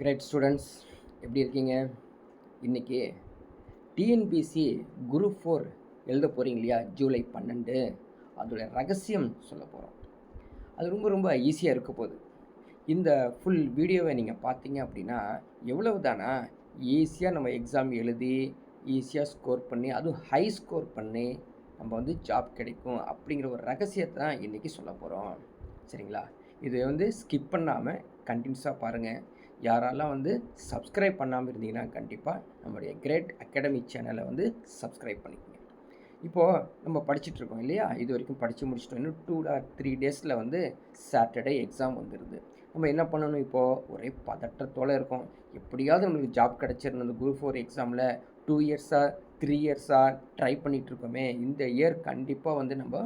Great students எப்படி இருக்கீங்க? இன்றைக்கி டிஎன்பிசி குரூப் ஃபோர் எழுத போகிறீங்க இல்லையா? ஜூலை பன்னெண்டு. அதோடைய ரகசியம் சொல்ல போகிறோம் அது ரொம்ப ரொம்ப ஈஸியாக இருக்க போகுது. இந்த ஃபுல் வீடியோவை நீங்கள் பார்த்தீங்க அப்படின்னா எவ்வளவு தானா ஈஸியாக நம்ம எக்ஸாம் எழுதி ஈஸியாக ஸ்கோர் பண்ணி அதுவும் ஹை ஸ்கோர் பண்ணி நம்ம வந்து ஜாப் கிடைக்கும் அப்படிங்கிற ஒரு ரகசியத்தை தான் இன்றைக்கி சொல்ல போகிறோம் சரிங்களா? இது வந்து ஸ்கிப் பண்ணாமல் கண்டினியூஸாக பாருங்கள் யாரெல்லாம் வந்து சப்ஸ்கிரைப் பண்ணாமல் இருந்தீங்கன்னா கண்டிப்பாக நம்முடைய கிரேட் அகாடமி சேனலை வந்து சப்ஸ்கிரைப் பண்ணிக்கோங்க. இப்போது நம்ம படிச்சுட்ருக்கோம் இல்லையா? இது வரைக்கும் படித்து முடிச்சிட்டோம். இன்னும் டூ ஆர் த்ரீ டேஸில் வந்து சாட்டர்டே எக்ஸாம் வந்துடுது நம்ம என்ன பண்ணணும் இப்போது ஒரே பதற்றத்தோடு இருக்கோம். எப்படியாவது நம்மளுக்கு ஜாப் கிடச்சிருந்தது குரூப் ஃபோர் எக்ஸாமில் டூ இயர்ஸாக த்ரீ இயர்ஸாக ட்ரை பண்ணிகிட்ருக்கோமே இந்த இயர் கண்டிப்பாக வந்து நம்ம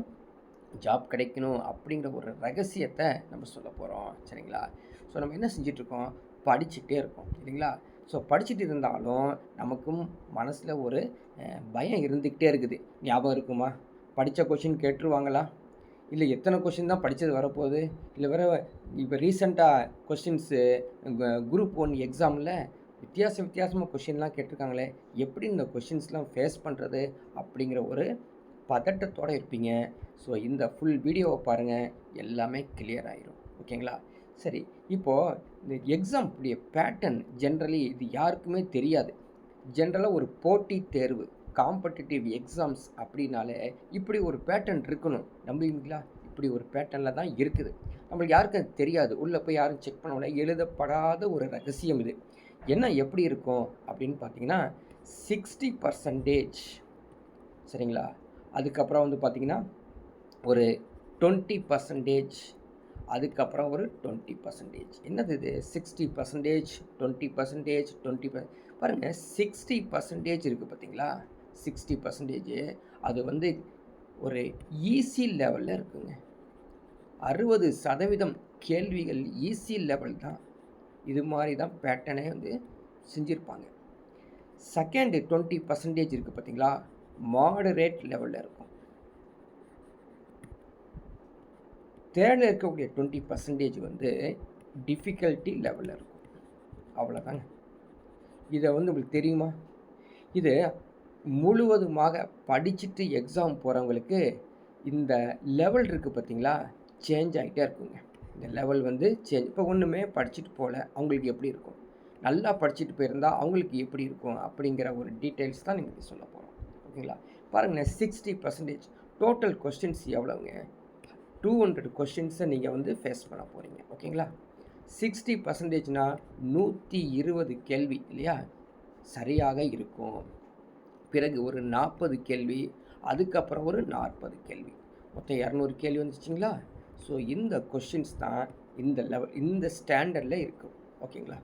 ஜாப் கிடைக்கணும் அப்படிங்கிற ஒரு ரகசியத்தை நம்ம சொல்ல போகிறோம் சரிங்களா? ஸோ நம்ம என்ன செஞ்சிட்ருக்கோம் படிச்சுட்டே இருக்கும் சரிங்களா ஸோ படிச்சுட்டு இருந்தாலும் நமக்கும் மனசில் ஒரு பயம் இருந்துக்கிட்டே இருக்குது. ஞாபகம் இருக்குமா? படித்த கொஷின் கேட்டுருவாங்களா? இல்லை எத்தனை கொஷின் தான் படித்தது வரப்போகுது? இல்லை வேறு இப்போ ரீசெண்டாக கொஷின்ஸு குரூப் ஒன் எக்ஸாமில் வித்தியாச வித்தியாசமாக கொஷின்லாம் கேட்டிருக்காங்களே எப்படி இந்த கொஷின்ஸ்லாம் ஃபேஸ் பண்ணுறது அப்படிங்கிற ஒரு பதட்டத்தோடு இருப்பீங்க. ஸோ இந்த ஃபுல் வீடியோவை பாருங்கள் எல்லாமே கிளியர் ஆகிரும் ஓகேங்களா சரி இப்போது இந்த எக்ஸாம்டைய பேட்டர்ன் ஜென்ரலி இது யாருக்குமே தெரியாது. ஜென்ரலாக ஒரு போட்டி தேர்வு காம்படிட்டிவ் எக்ஸாம்ஸ் அப்படின்னாலே இப்படி ஒரு பேட்டர்ன் இருக்கணும். நம்புவீங்களா? இப்படி ஒரு பேட்டர்னில் தான் இருக்குது. நம்மளுக்கு யாருக்கும் அது தெரியாது. உள்ளே போய் யாரும் செக் பண்ணல எழுதப்படாத ஒரு ரகசியம் இது. என்ன எப்படி இருக்கும் அப்படின்னு பார்த்தீங்கன்னா சிக்ஸ்டி பர்சன்டேஜ் சரிங்களா? அதுக்கப்புறம் வந்து பார்த்திங்கன்னா ஒரு டுவெண்ட்டி பர்சன்டேஜ் அதுக்கப்புறம் ஒரு டுவெண்ட்டி பர்சன்டேஜ் என்னது இது? Sixty percentage twenty percentage twenty பாருங்கள் சிக்ஸ்டி பர்சன்டேஜ் இருக்குது பார்த்தீங்களா சிக்ஸ்டி பர்சன்டேஜ் அது வந்து ஒரு ஈஸி லெவலில் இருக்குங்க. அறுபது சதவீதம் கேள்விகள் ஈஸி லெவல் தான். இது மாதிரி தான் பேட்டர்னே வந்து செஞ்சுருப்பாங்க. செகண்ட் டுவெண்ட்டி பர்சன்டேஜ் இருக்குது பார்த்தீங்களா மாடரேட் லெவலில் இருக்கும். தேர்டில் இருக்கக்கூடிய டுவெண்ட்டி பர்சன்டேஜ் வந்து டிஃபிகல்ட்டி லெவலில் இருக்கும். அவ்வளோதாங்க இதை வந்து உங்களுக்கு தெரியுமா? இது முழுவதுமாக படிச்சுட்டு எக்ஸாம் போகிறவங்களுக்கு இந்த லெவல் இருக்குது பார்த்தீங்களா? சேஞ்ச் ஆகிட்டே இருக்குங்க. இந்த லெவல் வந்து சேஞ்ச் இப்போ ஒன்றுமே படிச்சுட்டு போகல. அவங்களுக்கு எப்படி இருக்கும்? நல்லா படிச்சுட்டு போயிருந்தால் அவங்களுக்கு எப்படி இருக்கும்? அப்படிங்கிற ஒரு டீட்டெயில்ஸ் தான் நீங்கள் சொல்ல போகிறோம் ஓகேங்களா? பாருங்களேன் சிக்ஸ்டி பர்சன்டேஜ் டோட்டல் கொஸ்டின்ஸ் எவ்வளோங்க டூ ஹண்ட்ரட் கொஷின்ஸை நீங்கள் வந்து ஃபேஸ் பண்ண போகிறீங்க ஓகேங்களா? சிக்ஸ்டி பர்சன்டேஜ்னா நூற்றி இருபது கேள்வி இல்லையா? சரியாக இருக்கும். பிறகு ஒரு நாற்பது கேள்வி அதுக்கப்புறம் ஒரு நாற்பது கேள்வி. மொத்தம் இரநூறு கேள்வி வந்துச்சுங்களா? ஸோ இந்த கொஷின்ஸ் தான் இந்த லெவல் இந்த ஸ்டாண்டர்டில் இருக்கும் ஓகேங்களா?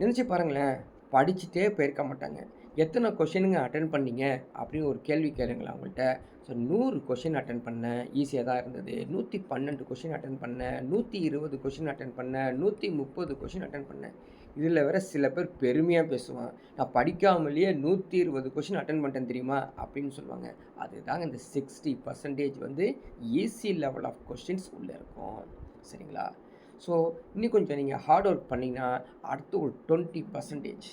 நினச்சி பாருங்களேன் படிச்சுட்டே போயிருக்க மாட்டாங்க. எத்தனை கொஷினுங்க அட்டன் பண்ணீங்க? அப்படின்னு ஒரு கேள்வி கேளுங்களா அவங்கள்ட்ட. ஸோ நூறு கொஷின் அட்டன் பண்ணேன். ஈஸியாக தான் இருந்தது. நூற்றி பன்னெண்டு கொஷின் அட்டன் பண்ணேன். நூற்றி இருபது கொஷின் அட்டன் பண்ணேன். நூற்றி முப்பது கொஷின் அட்டன் பண்ணேன். இதில் வேற சில பேர் பெருமையாக பேசுவான் நான் படிக்காமலேயே நூற்றி இருபது கொஷின் அட்டன் பண்ணிட்டேன் தெரியுமா? அப்படின்னு சொல்லுவாங்க. அதுதாங்க இந்த சிக்ஸ்டி பர்சன்டேஜ் வந்து ஈஸி லெவல் ஆஃப் கொஷின்ஸ் உள்ளே இருக்கும். சரிங்களா? ஸோ இன்னும் கொஞ்சம் நீங்கள் ஹார்ட் ஒர்க் பண்ணிங்கன்னா அடுத்து ஒரு டுவெண்ட்டி பர்சன்டேஜ்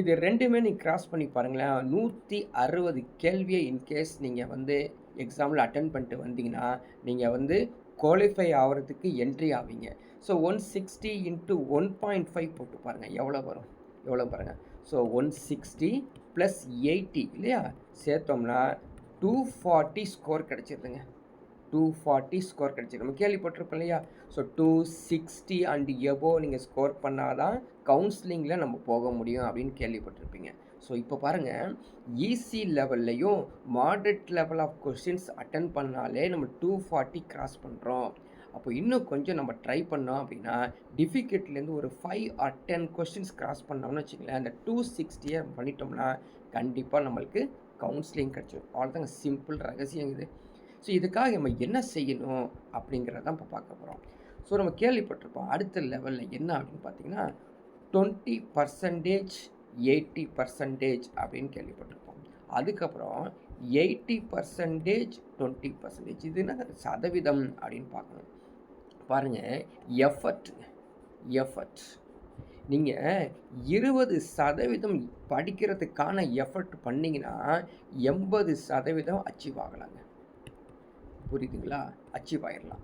இது ரெண்டுமே நீங்கள் கிராஸ் பண்ணி பாருங்களேன். நூற்றி அறுபது கேள்வியை இன்கேஸ் நீங்கள் வந்து எக்ஸாமில் அட்டன் பண்ணிட்டு வந்தீங்கன்னா நீங்கள் வந்து குவாலிஃபை ஆகிறதுக்கு என்ட்ரி ஆவீங்க. So one sixty into one point five போட்டு பாருங்கள் எவ்வளோ வரும்? எவ்வளோ பாருங்கள் so one sixty plus eighty இல்லையா? சேர்த்தோம்னா டூ ஃபார்ட்டி ஸ்கோர் கிடச்சிருதுங்க. டூ ஃபார்ட்டி ஸ்கோர் கிடச்சிருக்கு. நம்ம கேள்விப்பட்டிருப்போம் இல்லையா? So two sixty and above நீங்கள் ஸ்கோர் பண்ணால் தான் கவுன்சிலிங்கில் நம்ம போக முடியும் அப்படின்னு கேள்விப்பட்டிருப்பீங்க. ஸோ இப்போ பாருங்கள் ஈஸி லெவல்லையும் moderate level of questions attend பண்ணாலே நம்ம டூ ஃபார்ட்டி கிராஸ் பண்ணுறோம் அப்போ இன்னும் கொஞ்சம் நம்ம ட்ரை பண்ணோம் அப்படின்னா டிஃபிகல்ட்லேருந்து ஒரு five or ten questions cross பண்ணோம்னு வச்சுங்களேன் அந்த டூ சிக்ஸ்டியை பண்ணிட்டோம்னா கண்டிப்பாக நம்மளுக்கு கவுன்சிலிங் கிடச்சிடும் அவ்வளோதாங்க சிம்பிள் ரகசியம் இது. ஸோ இதுக்காக நம்ம என்ன செய்யணும் அப்படிங்கிறதான் இப்போ பார்க்க போகிறோம் ஸோ நம்ம கேள்விப்பட்டிருப்போம் அடுத்த லெவலில் என்ன அப்படின்னு பார்த்தீங்கன்னா டுவெண்ட்டி பர்சன்டேஜ் எயிட்டி பர்சன்டேஜ் அப்படின்னு கேள்விப்பட்டிருப்போம். அதுக்கப்புறம் எயிட்டி பர்சன்டேஜ் டுவெண்ட்டி பர்சன்டேஜ் இது என்ன சதவீதம் அப்படின்னு பார்க்கணும். பாருங்கள் எஃபர்ட் எஃபர்ட் நீங்கள் இருபது சதவீதம் படிக்கிறதுக்கான எஃபர்ட் பண்ணிங்கன்னா எண்பது சதவீதம் அச்சீவ் ஆகலாங்க. புரியுதுங்களா? அச்சீவ் ஆயிடலாம்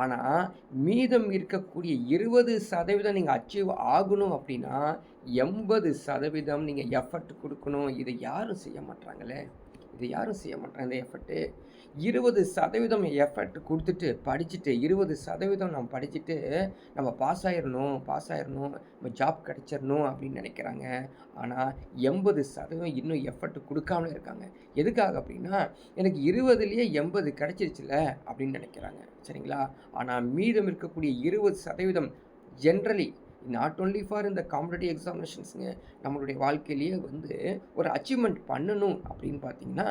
ஆனால் மீதம் இருக்கக்கூடிய இருபது சதவீதம் நீங்கள் அச்சீவ் ஆகணும் அப்படின்னா எண்பது சதவீதம் நீங்கள் எஃபர்ட் கொடுக்கணும். இதை யாரும் செய்ய மாட்டாங்களே இதை யாரும் செய்ய மாட்டாங்க இந்த எஃபர்ட்டு இருபது சதவீதம் எஃபர்ட் கொடுத்துட்டு படிச்சுட்டு இருபது சதவீதம் நம்ம படிச்சுட்டு நம்ம பாஸ் ஆயிடணும் பாஸ் ஆயிடணும் நம்ம ஜாப் கிடச்சிடணும் அப்படின்னு நினைக்கிறாங்க. ஆனால் எண்பது சதவீதம் இன்னும் எஃபர்ட் கொடுக்காமலே இருக்காங்க. எதுக்காக அப்படின்னா எனக்கு இருபதுலேயே எண்பது கிடச்சிருச்சுல அப்படின்னு நினைக்கிறாங்க. சரிங்களா? ஆனால் மீதம் இருக்கக்கூடிய இருபது சதவீதம் ஜென்ரலி நாட் ஓன்லி ஃபார் இந்த காம்படேட்டிவ் எக்ஸாமினேஷன்ஸுங்க நம்மளுடைய வாழ்க்கையிலேயே வந்து ஒரு அச்சீவ்மெண்ட் பண்ணணும் அப்படின்னு பார்த்தீங்கன்னா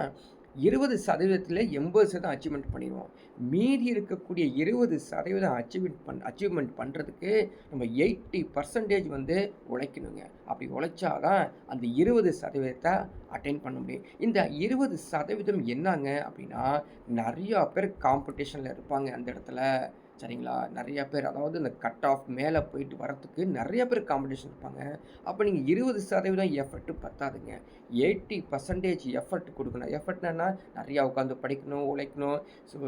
இருபது சதவீதத்தில் எண்பது சதவீதம் அச்சீவ்மெண்ட் பண்ணிடுவோம். மீதி இருக்கக்கூடிய இருபது சதவீதம் அச்சீவ்மெண்ட் பண் அச்சீவ்மெண்ட் பண்ணுறதுக்கு நம்ம எயிட்டி பர்சன்டேஜ் வந்து உழைக்கணுங்க. அப்படி உழைச்சாதான் அந்த இருபது சதவீதத்தை அட்டைன் பண்ண முடியும். இந்த இருபது சதவீதம் என்னங்க அப்படின்னா நிறையா பேர் காம்படிஷனில் இருப்பாங்க அந்த இடத்துல. சரிங்களா? நிறையா பேர் அதாவது இந்த கட் ஆஃப் மேலே போயிட்டு வரத்துக்கு நிறைய பேர் காம்படிஷன் இருப்பாங்க. அப்போ நீங்கள் இருபது சதவீதம் எஃபர்ட்டு பத்தாதுங்க. எயிட்டி பர்சன்டேஜ் எஃபர்ட் கொடுக்கணும். எஃபர்ட்னா நிறையா உட்காந்து படிக்கணும் உழைக்கணும். ஸோ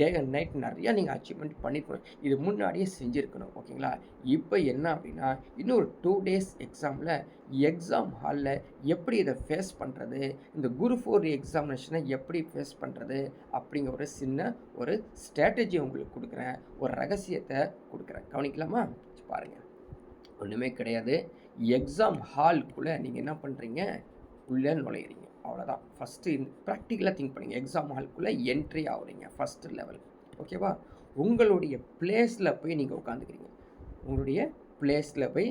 டே அண்ட் நைட் நிறையா நீங்கள் அச்சீவ்மெண்ட் பண்ணிக்கணும். இது முன்னாடியே செஞ்சுருக்கணும். ஓகேங்களா? இப்போ என்ன அப்படின்னா இன்னொரு டூ டேஸ் எக்ஸாமில் எக்ஸாம் ஹாலில் எப்படி இதை ஃபேஸ் பண்ணுறது இந்த குரு ஃபோர் எக்ஸாமினேஷனை எப்படி ஃபேஸ் பண்ணுறது அப்படிங்கிற ஒரு சின்ன ஒரு ஸ்ட்ராட்டஜி உங்களுக்கு கொடுக்குறேன். ஒரு ரகசியத்தை கொடுக்குறேன். கவனிக்கலாமா? பாருங்கள் ஒன்றுமே கிடையாது. எக்ஸாம் ஹால்குள்ளே நீங்கள் என்ன பண்ணுறீங்க உள்ளே நுழையிறீங்க. அவ்வளோதான் ஃபஸ்ட்டு ப்ராக்டிக்கலாக திங்க் பண்ணுங்கள் எக்ஸாம் ஹால்குள்ளே என்ட்ரி ஆகுறீங்க. ஃபஸ்ட்டு லெவல் ஓகேவா உங்களுடைய பிளேஸில் போய் நீங்கள் உட்காந்துக்கிறீங்க உங்களுடைய பிளேஸில் போய்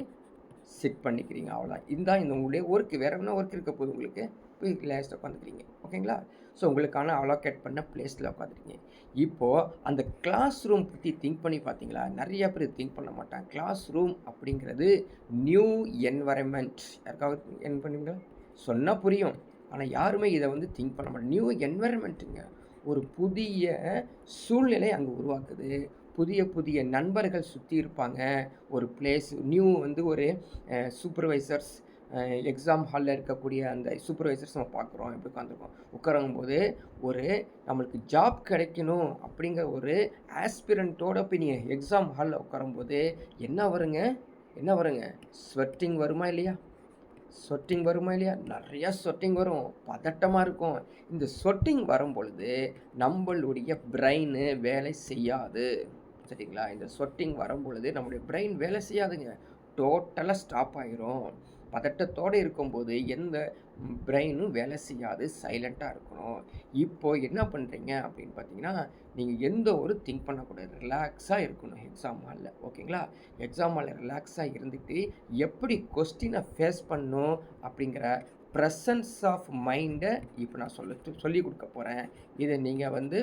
செட் பண்ணிக்கிறீங்க அவ்வளோதான் இதுதான் இந்த உங்களுடைய ஒர்க்கு வேறு என்ன ஒர்க் இருக்க போது உங்களுக்கு? போய் லேஸில் உட்காந்துக்கிறீங்க ஓகேங்களா ஸோ உங்களுக்கான அலோகேட் பண்ண பிளேஸில் உட்காந்துருக்கீங்க இப்போது அந்த கிளாஸ் ரூம் பற்றி திங்க் பண்ணி பார்த்தீங்களா? நிறையா பேர் திங்க் பண்ண மாட்டாங்க. கிளாஸ் ரூம் அப்படிங்கிறது நியூ என்வரன்மெண்ட் யாருக்காவது என் பண்ணுவீங்களா? சொன்னால் புரியும். ஆனால் யாருமே இதை வந்து திங்க் பண்ண மாட்டேன் நியூ என்வரன்மெண்ட்டுங்க ஒரு புதிய சூழ்நிலை அங்கே உருவாக்குது. புதிய புதிய நண்பர்கள் சுற்றி இருப்பாங்க. ஒரு பிளேஸ் நியூ வந்து ஒரு சூப்பர்வைசர்ஸ் எக்ஸாம் ஹாலில் இருக்கக்கூடிய அந்த சூப்பர்வைசர்ஸ் நம்ம பார்க்குறோம். எப்படி உட்காந்துருக்கோம் உட்காரும் போது ஒரு நம்மளுக்கு ஜாப் கிடைக்கணும் அப்படிங்கிற ஒரு ஆஸ்பிரண்ட்டோட போய் நீங்கள் எக்ஸாம் ஹாலில் உட்காரும்போது என்ன வருங்க? என்ன வருங்க? ஸ்வெட்டிங் வருமா இல்லையா? சொட்டிங் வருமா இல்லையா? நிறையா ஸ்வெட்டிங் வரும். பதட்டமாக இருக்கும். இந்த சொட்டிங் வரும் பொழுது நம்மளுடைய பிரெயின் வேலை செய்யாது. சரிங்களா இந்த ஸ்வெட்டிங் வரும் பொழுது நம்முடைய பிரெயின் வேலை செய்யாதுங்க. டோட்டலாக ஸ்டாப் ஆயிரும். பதட்டத்தோடு இருக்கும்போது எந்த பிரெயினும் வேலை செய்யாது. சைலண்ட்டாக இருக்கணும். இப்போது என்ன பண்ணுறீங்க அப்படின்னு பார்த்தீங்கன்னா நீங்கள் எந்த ஒரு திங்க் பண்ணக்கூடாது. ரிலாக்ஸாக இருக்கணும் எக்ஸாம் ஹாலில் ஓகேங்களா? எக்ஸாம் ஹாலில் ரிலாக்ஸாக இருந்துட்டு எப்படி கொஸ்டினை ஃபேஸ் பண்ணும் அப்படிங்கிற ப்ரெசன்ஸ் ஆஃப் மைண்டை இப்போ நான் சொல்ல சொல்லி கொடுக்க போகிறேன் இதை நீங்கள் வந்து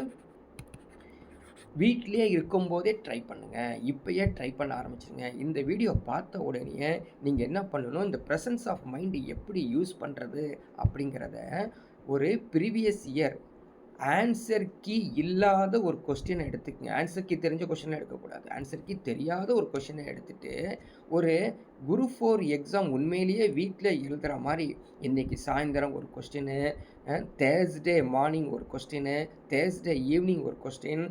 வீட்லேயே இருக்கும்போதே ட்ரை பண்ணுங்கள் இப்போயே ட்ரை பண்ண ஆரம்பிச்சிருங்க. இந்த வீடியோ பார்த்த உடனே நீங்கள் என்ன பண்ணணும்? இந்த ப்ரெசன்ஸ் ஆஃப் மைண்டு எப்படி யூஸ் பண்ணுறது அப்படிங்கிறத ஒரு ப்ரீவியஸ் இயர் ஆன்சர் கீ இல்லாத ஒரு கொஸ்டினை எடுத்துக்கங்க. ஆன்சர் கீ தெரிஞ்ச கொஷினை எடுக்கக்கூடாது. ஆன்சர் கீ தெரியாத ஒரு கொஸ்டினை எடுத்துகிட்டு ஒரு குரு ஃபோர் எக்ஸாம் உண்மையிலேயே வீட்டில் எழுதுகிற மாதிரி இன்றைக்கி சாயந்தரம் ஒரு கொஸ்டின் தேர்ஸ்டே மார்னிங் ஒரு கொஸ்டின் தேர்ஸ்டே ஈவினிங் ஒரு கொஸ்டின்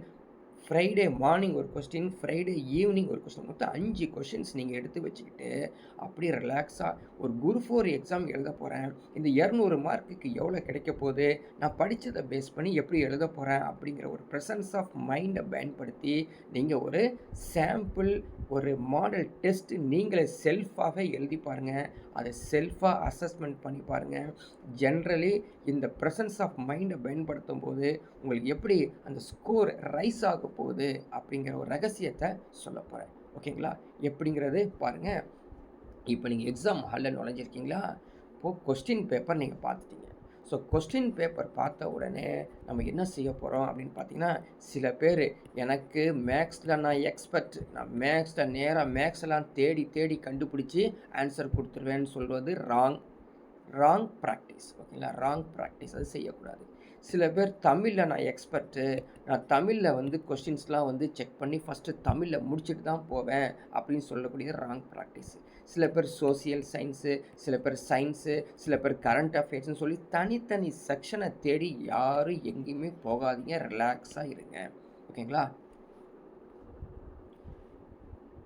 ஃப்ரைடே மார்னிங் ஒரு கொஸ்டின் ஃப்ரைடே ஈவினிங் ஒரு கொஸ்டின் மொத்தம் அஞ்சு கொஷின்ஸ் நீங்கள் எடுத்து வச்சுக்கிட்டு அப்படியே ரிலாக்ஸாக ஒரு குரு ஃபோர் எக்ஸாம் எழுத போகிறேன் இந்த இரநூறு மார்க்குக்கு எவ்வளோ கிடைக்க போகுது? நான் படித்ததை பேஸ் பண்ணி எப்படி எழுத போகிறேன் அப்படிங்கிற ஒரு ப்ரெசன்ஸ் ஆஃப் மைண்டை பயன்படுத்தி நீங்கள் ஒரு சாம்பிள் ஒரு மாடல் டெஸ்ட் நீங்களே செல்ஃபாகவே எழுதி பாருங்கள் அதை செல்ஃபாக அசஸ்மெண்ட் பண்ணி பாருங்கள் ஜென்ரலி இந்த ப்ரெசன்ஸ் ஆஃப் மைண்டை பயன்படுத்தும் போது உங்களுக்கு எப்படி அந்த ஸ்கோர் ரைஸ் ஆக போகுது அப்படிங்கிற ஒரு ரகசியத்தை சொல்ல போகிறேன் ஓகேங்களா? எப்படிங்கிறது பாருங்கள் இப்போ நீங்கள் எக்ஸாம் ஹாலில் நுழைஞ்சிருக்கீங்களா? இப்போது கொஸ்டின் பேப்பர் நீங்கள் பார்த்துட்டீங்க. ஸோ கொஸ்டின் பேப்பர் பார்த்த உடனே நம்ம என்ன செய்ய போகிறோம் அப்படின்னு பார்த்தீங்கன்னா சில பேர் எனக்கு மேக்ஸில் நான் எக்ஸ்பர்ட் நான் மேக்ஸில் நேராக மேக்ஸெல்லாம் தேடி தேடி கண்டுபிடிச்சி ஆன்சர் கொடுத்துருவேன்னு சொல்வது ராங் ராங் ப்ராக்டிஸ் ஓகேங்களா ராங் ப்ராக்டிஸ் அது செய்யக்கூடாது. சில பேர் தமிழில் நான் எக்ஸ்பர்ட்டு நான் தமிழில் வந்து கொஸ்டின்ஸ்லாம் வந்து செக் பண்ணி ஃபஸ்ட்டு தமிழில் முடிச்சுட்டு தான் போவேன் அப்படின்னு சொல்லக்கூடியது ராங் ப்ராக்டிஸ் சில பேர் சோசியல் சயின்ஸு சில பேர் சயின்ஸு சில பேர் கரண்ட் அஃபேர்ஸ்னு சொல்லி தனித்தனி செக்ஷனை தேடி யாரும் எங்கேயுமே போகாதீங்க. ரிலாக்ஸாக இருங்க. ஓகேங்களா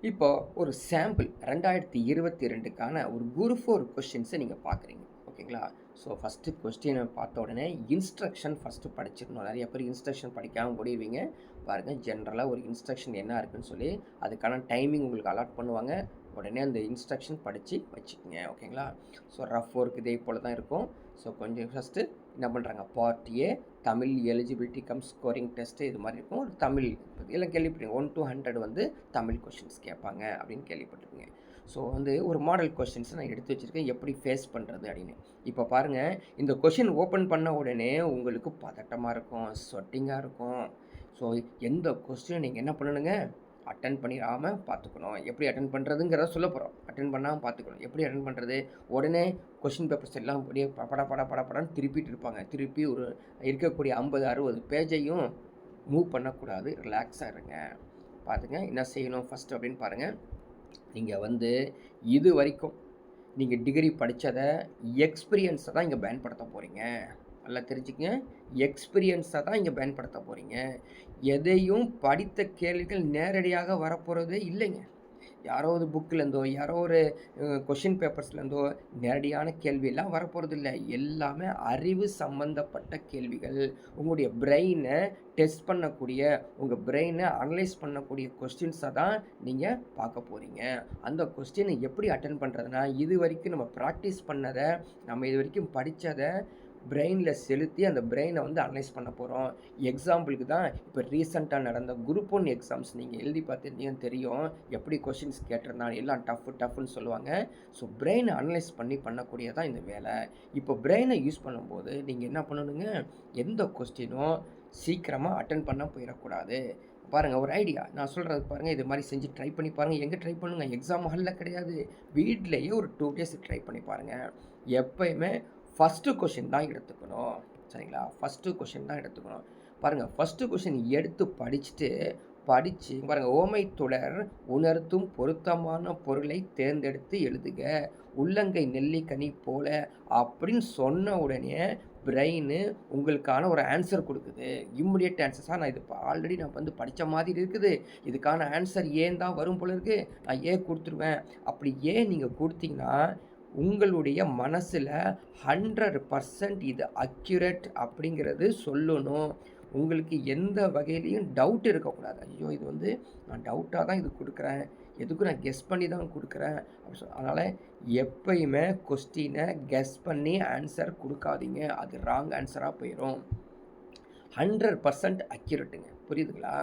இப்போ ஒரு சாம்பிள் ரெண்டாயிரத்தி இருபத்தி ரெண்டுக்கான ஒரு குரு ஃபோர் கொஸ்டின்ஸை நீங்கள் பார்க்குறீங்க ஓகேங்களா ஸோ ஃபஸ்ட்டு கொஸ்டினை பார்த்த உடனே இன்ஸ்ட்ரக்ஷன் ஃபஸ்ட்டு படிச்சிடணும். நிறைய பேர் இன்ஸ்ட்ரக்ஷன் படிக்காமல் முடிவீங்க பாருங்கள் ஜென்ரலாக ஒரு இன்ஸ்ட்ரக்ஷன் என்ன இருக்குன்னு சொல்லி அதுக்கான டைமிங் உங்களுக்கு அலாட் பண்ணுவாங்க. உடனே அந்த இன்ஸ்ட்ரக்ஷன் படித்து வச்சுக்கோங்க ஓகேங்களா ஸோ ரஃப் ஒர்க் இதே போல் தான் இருக்கும். ஸோ கொஞ்சம் ஃபஸ்ட்டு என்ன பண்ணுறாங்க part A Tamil eligibility cum scoring test இது மாதிரி இருக்கும். ஒரு தமிழ் எல்லாம் கேள்விப்பட்டீங்க ஒன் டூ ஹண்ட்ரட் வந்து தமிழ் கொஷின்ஸ் கேட்பாங்க அப்படின்னு கேள்விப்பட்டிருக்கீங்க. ஸோ வந்து ஒரு மாடல் கொஷின்ஸ் நான் எடுத்து வச்சுருக்கேன். எப்படி ஃபேஸ் பண்ணுறது அப்படின்னு. இப்போ பாருங்கள் இந்த கொஷின் ஓப்பன் பண்ண உடனே உங்களுக்கு பதட்டமாக இருக்கும் ஸ்வெட்டிங்காக இருக்கும். ஸோ எந்த கொஸ்டின் நீங்கள் என்ன பண்ணணுங்க? அட்டன் பண்ணிடாமல் பார்த்துக்கணும். எப்படி அட்டன் பண்ணுறதுங்கிறத சொல்ல போகிறோம் அட்டன் பண்ணாமல் பார்த்துக்கணும். எப்படி அட்டன் பண்ணுறது உடனே கொஷின் பேப்பர்ஸ் எல்லாம் அப்படியே பட பட பட படன்னு திருப்பிட்டு இருப்பாங்க. திருப்பி ஒரு இருக்கக்கூடிய ஐம்பது அறுபது பேஜையும் மூவ் பண்ணக்கூடாது. ரிலாக்ஸாக இருங்க. பார்த்துங்க. என்ன செய்யணும் ஃபஸ்ட்டு அப்படின்னு பாருங்கள் நீங்கள் வந்து இது வரைக்கும் நீங்கள் டிகிரி படித்ததை எக்ஸ்பீரியன்ஸை தான் இங்கே பயன்படுத்த போகிறீங்க நல்லா தெரிஞ்சுக்கங்க. எக்ஸ்பீரியன்ஸை தான் இங்கே பயன்படுத்த போகிறீங்க எதையும் படித்த கேள்விகள் நேரடியாக வரப்போகிறதே இல்லைங்க. யாரோ ஒரு புக்கிலேருந்தோ யாரோ ஒரு கொஷின் பேப்பர்ஸ்லேருந்தோ நேரடியான கேள்வியெல்லாம் வரப்போகிறது இல்லை எல்லாமே அறிவு சம்மந்தப்பட்ட கேள்விகள். உங்களுடைய பிரெயினை டெஸ்ட் பண்ணக்கூடிய உங்கள் பிரெயினை அனலைஸ் பண்ணக்கூடிய கொஸ்டின்ஸை தான் நீங்கள் பார்க்க போகிறீங்க அந்த கொஸ்டினை எப்படி அட்டன் பண்ணுறதுனா இது வரைக்கும் நம்ம ப்ராக்டிஸ் பண்ணதை நம்ம இது வரைக்கும் படித்ததை பிரெயினில் செலுத்தி அந்த பிரெயினை வந்து அனலைஸ் பண்ண போகிறோம் எக்ஸாம்பிளுக்கு தான் இப்போ ரீசெண்டாக நடந்த குரூப் ஒன் எக்ஸாம்ஸ் நீங்கள் எழுதி பார்த்துருந்தீங்கன்னு தெரியும். எப்படி கொஷின்ஸ் கேட்டிருந்தாங்க எல்லாம் டஃப் டஃப்னு சொல்லுவாங்க. ஸோ பிரெயினை அனலைஸ் பண்ணி பண்ணக்கூடியதான் இந்த வேலை. இப்போ பிரெயினை யூஸ் பண்ணும்போது நீங்கள் என்ன பண்ணணுங்க? எந்த கொஸ்டினும் சீக்கிரமாக அட்டன் பண்ண போயிடக்கூடாது. பாருங்கள் ஒரு ஐடியா நான் சொல்கிறது பாருங்கள் இது மாதிரி செஞ்சு ட்ரை பண்ணி பாருங்கள் எங்கே ட்ரை பண்ணுங்கள் எக்ஸாம் ஹாலில் கிடையாது. வீட்லேயே ஒரு டூ டேஸ் ட்ரை பண்ணி பாருங்கள் எப்பயுமே ஃபஸ்ட்டு கொஷின் தான் எடுத்துக்கணும். சரிங்களா? ஃபஸ்ட்டு கொஷின் தான் எடுத்துக்கணும். பாருங்கள் ஃபஸ்ட்டு கொஷின் எடுத்து படிச்சுட்டு படித்து பாருங்கள் ஓமை தொடர் உணர்த்தும் பொருத்தமான பொருளை தேர்ந்தெடுத்து எழுதுக. உள்ளங்கை நெல்லிக்கனி போல அப்படின்னு சொன்ன உடனே பிரெயின் உங்களுக்கான ஒரு ஆன்சர் கொடுக்குது. இம்மிடியட் ஆன்சர்ஸாக நான் இது இப்போ ஆல்ரெடி நான் வந்து படித்த மாதிரி இருக்குது. இதுக்கான ஆன்சர் ஏன் தான் வரும் போல இருக்குது நான் ஏன் கொடுத்துருவேன்? அப்படி ஏன் நீங்கள் கொடுத்தீங்கன்னா உங்களுடைய மனசில் ஹண்ட்ரட் பர்சன்ட் இது அக்யூரேட் அப்படிங்கிறது சொல்லணும். உங்களுக்கு எந்த வகையிலையும் டவுட் இருக்கக்கூடாது. ஐயோ இது வந்து நான் டவுட்டாக தான் இது கொடுக்குறேன். எதுக்கும் நான் கெஸ் பண்ணி தான் கொடுக்குறேன். அப்படி சொல் அதனால் எப்பயுமே கொஸ்டினை கெஸ் பண்ணி ஆன்சர் கொடுக்காதீங்க. அது ராங் ஆன்சராக போயிடும் ஹண்ட்ரட் பர்சன்ட் அக்யூரேட்டுங்க புரியுதுங்களா?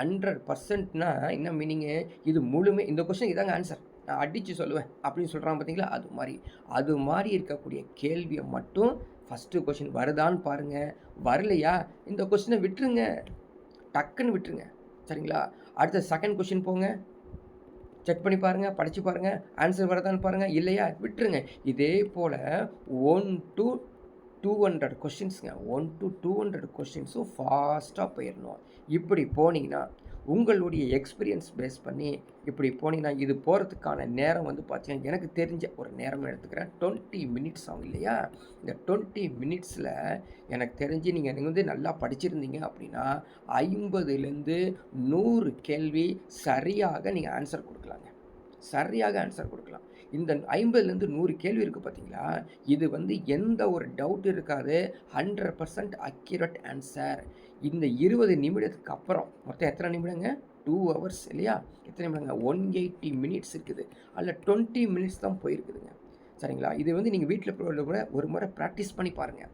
ஹண்ட்ரட் பர்சன்ட்னா என்ன மீனிங்கு இது முழுமை இந்த கொஸ்டின் இதாங்க ஆன்சர் நான் அடித்து சொல்லுவேன். அப்படின்னு சொல்கிறான் பார்த்தீங்களா அது மாதிரி. அது மாதிரி இருக்கக்கூடிய கேள்வியை மட்டும் ஃபஸ்ட்டு கொஷின் வருதான்னு பாருங்கள் வரலையா? இந்த கொஷினை விட்டுருங்க. டக்குன்னு விட்டுருங்க. சரிங்களா? அடுத்த செகண்ட் கொஷின் போங்க. செக் பண்ணி பாருங்கள் படித்து பாருங்கள் ஆன்சர் வரதான்னு பாருங்கள் இல்லையா? விட்டுருங்க. இதே போல் ஒன் டு டூ ஹண்ட்ரட் கொஷின்ஸுங்க ஒன் டு டூ ஹண்ட்ரட் கொஷின்ஸும் ஃபாஸ்ட்டாக போயிடணும் இப்படி போனீங்கன்னா உங்களுடைய எக்ஸ்பீரியன்ஸ் பேஸ் பண்ணி இப்படி போனீங்கன்னா இது போகிறதுக்கான நேரம் வந்து பார்த்தீங்கன்னா எனக்கு தெரிஞ்ச ஒரு நேரம் எடுத்துக்கிறேன். டுவெண்ட்டி மினிட்ஸ் ஆகும் இல்லையா? இந்த டுவெண்ட்டி மினிட்ஸில் எனக்கு தெரிஞ்சு நீங்கள் நீங்கள் வந்து நல்லா படிச்சிருந்தீங்க அப்படின்னா ஐம்பதுலேருந்து நூறு கேள்வி சரியாக நீங்கள் ஆன்சர் கொடுக்கலாங்க. சரியாக ஆன்சர் கொடுக்கலாம் இந்த ஐம்பதுலேருந்து நூறு கேள்வி இருக்குது பார்த்தீங்களா? இது வந்து எந்த ஒரு டவுட் இருக்காது. ஹண்ட்ரட் பர்சன்ட் அக்யூரட் ஆன்சர் இந்த இருபது நிமிடத்துக்கு அப்புறம் மொத்தம் எத்தனை நிமிடங்க? டூ ஹவர்ஸ் இல்லையா? எத்தனை நிமிடங்க? ஒன் எயிட்டி மினிட்ஸ் இருக்குது. அதில் டுவெண்ட்டி மினிட்ஸ் தான் போயிருக்குதுங்க. சரிங்களா? இது வந்து நீங்கள் வீட்டில் கூட ஒரு முறை ப்ராக்டிஸ் பண்ணி பாருங்கள்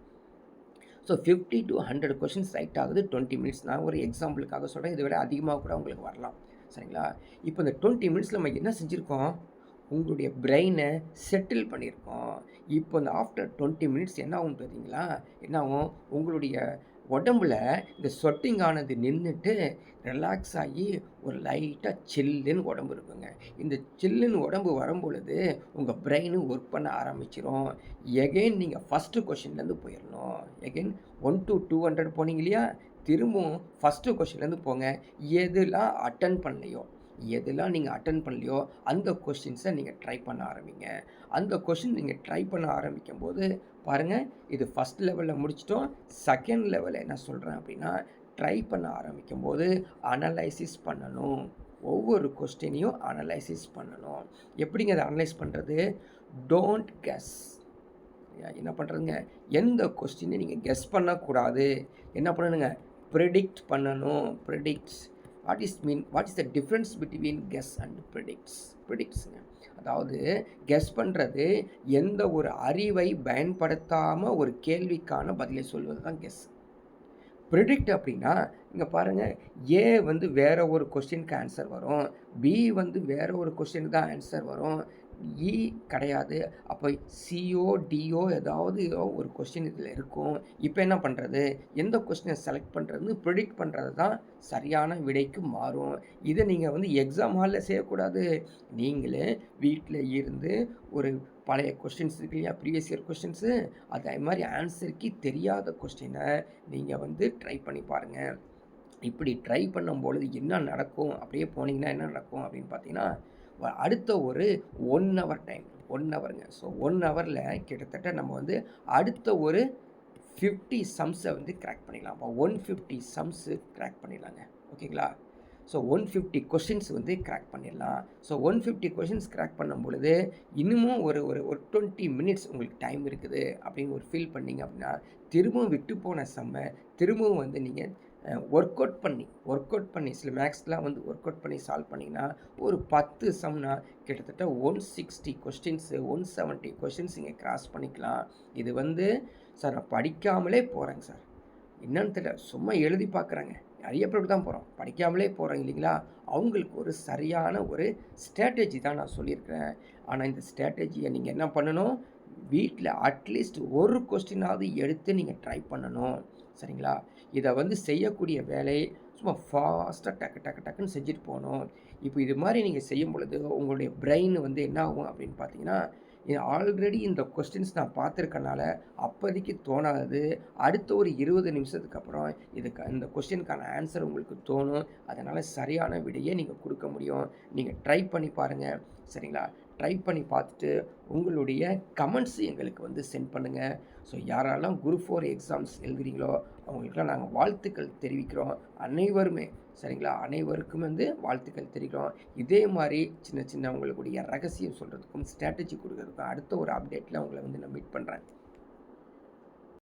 so fifty to hundred questions right ஆகுது. டுவெண்ட்டி மினிட்ஸ் நான் ஒரு எக்ஸாம்பிளுக்காக சொல்கிறேன் இதை விட அதிகமாக கூட உங்களுக்கு வரலாம். சரிங்களா? இப்போ இந்த டுவெண்ட்டி மினிட்ஸில் நம்ம என்ன செஞ்சுருக்கோம்? உங்களுடைய பிரெயினை செட்டில் பண்ணியிருக்கோம். இப்போ இந்த ஆஃப்டர் டுவெண்ட்டி மினிட்ஸ் என்ன ஆகும் பார்த்தீங்களா? என்ன ஆகும்? உங்களுடைய உடம்புல இந்த ஸ்வெட்டிங் ஆனது நின்றுட்டு ரிலாக்ஸ் ஆகி ஒரு லைட்டாக சில்லுன்னு உடம்பு இருக்குங்க. இந்த சில்லுன்னு உடம்பு வரும்பொழுது உங்கள் பிரெயின் ஒர்க் பண்ண ஆரம்பிச்சிடும் எகெயின் நீங்கள் ஃபஸ்ட்டு கொஷின்லேருந்து போயிடணும் again one to two hundred போனீங்க இல்லையா? திரும்பவும் ஃபஸ்ட்டு கொஷின்லேருந்து போங்க. எதுலாம் அட்டன் பண்ணலையோ? எதெல்லாம் நீங்கள் அட்டன் பண்ணலையோ அந்த கொஷின்ஸை நீங்கள் ட்ரை பண்ண ஆரம்பிங்க. அந்த கொஷின் நீங்கள் ட்ரை பண்ண ஆரம்பிக்கும் போது பாருங்கள் இது ஃபஸ்ட் லெவலில் முடிச்சிட்டோம். செகண்ட் லெவலில் என்ன சொல்கிறேன் அப்படின்னா ட்ரை பண்ண ஆரம்பிக்கும் போது அனலைசிஸ் பண்ணணும். ஒவ்வொரு கொஸ்டினையும் அனலைசிஸ் பண்ணணும். எப்படிங்க அதை அனலைஸ் பண்ணுறது டோன்ட் கெஸ் என்ன பண்ணுறதுங்க எந்த கொஸ்டினையும் நீங்கள் கெஸ் பண்ணக்கூடாது. என்ன பண்ணணுங்க? ப்ரிடிக்ட் பண்ணணும். Predicts what is mean what is the difference between guess and predicts ப்ரிடிக்ட்ஸுங்க அதாவது கெஸ் பண்ணுறது எந்த ஒரு அறிவை பயன்படுத்தாமல் ஒரு கேள்விக்கான பதிலை சொல்வது தான் கெஸ் ப்ரிடிக்ட் அப்படின்னா இங்கே பாருங்கள் ஏ வந்து வேறு ஒரு கொஸ்டினுக்கு ஆன்சர் வரும். பி வந்து வேறு ஒரு கொஸ்டினுக்கு தான் ஆன்சர் வரும். இ கிடையாது. அப்போ சிஓ டிஓ ஏதாவது ஒரு கொஸ்டின் இதில் இருக்கும். இப்போ என்ன பண்ணுறது எந்த கொஸ்டினை செலக்ட் பண்ணுறதுன்னு ப்ரிடிக்ட் பண்ணுறது தான் சரியான விடைக்கு மாறும். இதை நீங்கள் வந்து எக்ஸாம் ஹாலில் செய்யக்கூடாது. நீங்களே வீட்டில் இருந்து ஒரு பழைய கொஸ்டின்ஸ் இருக்கு இல்லையா? ப்ரீவியஸ் இயர் கொஸ்டின்ஸு அதே மாதிரி ஆன்சருக்கு தெரியாத கொஸ்டினை நீங்கள் வந்து ட்ரை பண்ணி பாருங்கள் இப்படி ட்ரை பண்ணும்பொழுது என்ன நடக்கும்? அப்படியே போனீங்கன்னா என்ன நடக்கும் அப்படின்னு பார்த்தீங்கன்னா அடுத்த ஒரு ஒன் ஹவர் டைம் ஒன் ஹவருங்க ஸோ ஒன் ஹவரில் கிட்டத்தட்ட நம்ம வந்து அடுத்த ஒரு ஃபிஃப்டி சம்ஸை வந்து கிராக் பண்ணிடலாம். அப்போ ஒன் ஃபிஃப்டி சம்ஸு கிராக் பண்ணிடலாங்க. ஓகேங்களா? ஸோ ஒன் ஃபிஃப்டி கொஷின்ஸ் வந்து கிராக் பண்ணிடலாம். So one fifty questions crack பண்ணும் பொழுது இன்னமும் ஒரு ஒரு ஒரு டுவெண்ட்டி மினிட்ஸ் உங்களுக்கு டைம் இருக்குது அப்படின்னு ஒரு ஃபீல் பண்ணிங்க அப்படின்னா திரும்பவும் விட்டு போன செம்ம திரும்பவும் வந்து நீங்கள் ஒர்க் அவுட் பண்ணி ஒர்க் அவுட் பண்ணி சில மேக்ஸ்லாம் வந்து ஒர்க் அவுட் பண்ணி சால்வ் பண்ணிங்கன்னா ஒரு பத்து சம்னா கிட்டத்தட்ட one sixty questions one seventy questions இங்கே கிராஸ் பண்ணிக்கலாம். இது வந்து சார் நான் படிக்காமலே போகிறேங்க சார் என்னன்னு தெரியல சும்மா எழுதி பார்க்குறேங்க நிறைய பேர் தான் போகிறோம் படிக்காமலே போகிறேங்க இல்லைங்களா? அவங்களுக்கு ஒரு சரியான ஒரு ஸ்ட்ராட்டஜி தான் நான் சொல்லியிருக்கிறேன். ஆனால் இந்த ஸ்ட்ராட்டஜியை நீங்கள் என்ன பண்ணணும்? வீட்டில் அட்லீஸ்ட் ஒரு கொஸ்டினாவது எடுத்து நீங்கள் ட்ரை பண்ணணும். சரிங்களா? இதை வந்து செய்யக்கூடிய வேலை சும்மா ஃபாஸ்ட்டாக டக்கு டக்கு டக்குன்னு செஞ்சுட்டு போகணும். இப்போ இது மாதிரி நீங்கள் செய்யும் பொழுது உங்களுடைய பிரெயின் வந்து என்ன ஆகும் அப்படின்னு பார்த்தீங்கன்னா ஆல்ரெடி இந்த கொஸ்டின்ஸ் நான் பார்த்துருக்கனால அப்போதைக்கு தோணாது. அடுத்த ஒரு இருபது நிமிஷத்துக்கு அப்புறம் இதுக்கு இந்த கொஸ்டினுக்கான ஆன்சர் உங்களுக்கு தோணும். அதனால் சரியான விடையை நீங்கள் கொடுக்க முடியும். நீங்கள் ட்ரை பண்ணி பாருங்கள் சரிங்களா? ட்ரை பண்ணி பார்த்துட்டு உங்களுடைய கமெண்ட்ஸ் எங்களுக்கு வந்து சென்ட் பண்ணுங்கள் ஸோ யாரெல்லாம் குரூப் ஃபோர் எக்ஸாம்ஸ் எழுதுறீங்களோ அவங்களுக்குலாம் நாங்கள் வாழ்த்துக்கள் தெரிவிக்கிறோம். அனைவருமே சரிங்களா? அனைவருக்கும் வந்து வாழ்த்துக்கள் தெரிவிக்கிறோம். இதே மாதிரி சின்ன சின்ன உங்களுடைய ரகசியம் சொல்கிறதுக்கும் ஸ்ட்ராட்டஜி கொடுக்கறதுக்கும் அடுத்த ஒரு அப்டேட்டில் உங்களை வந்து நான் மீட் பண்ணுறேன்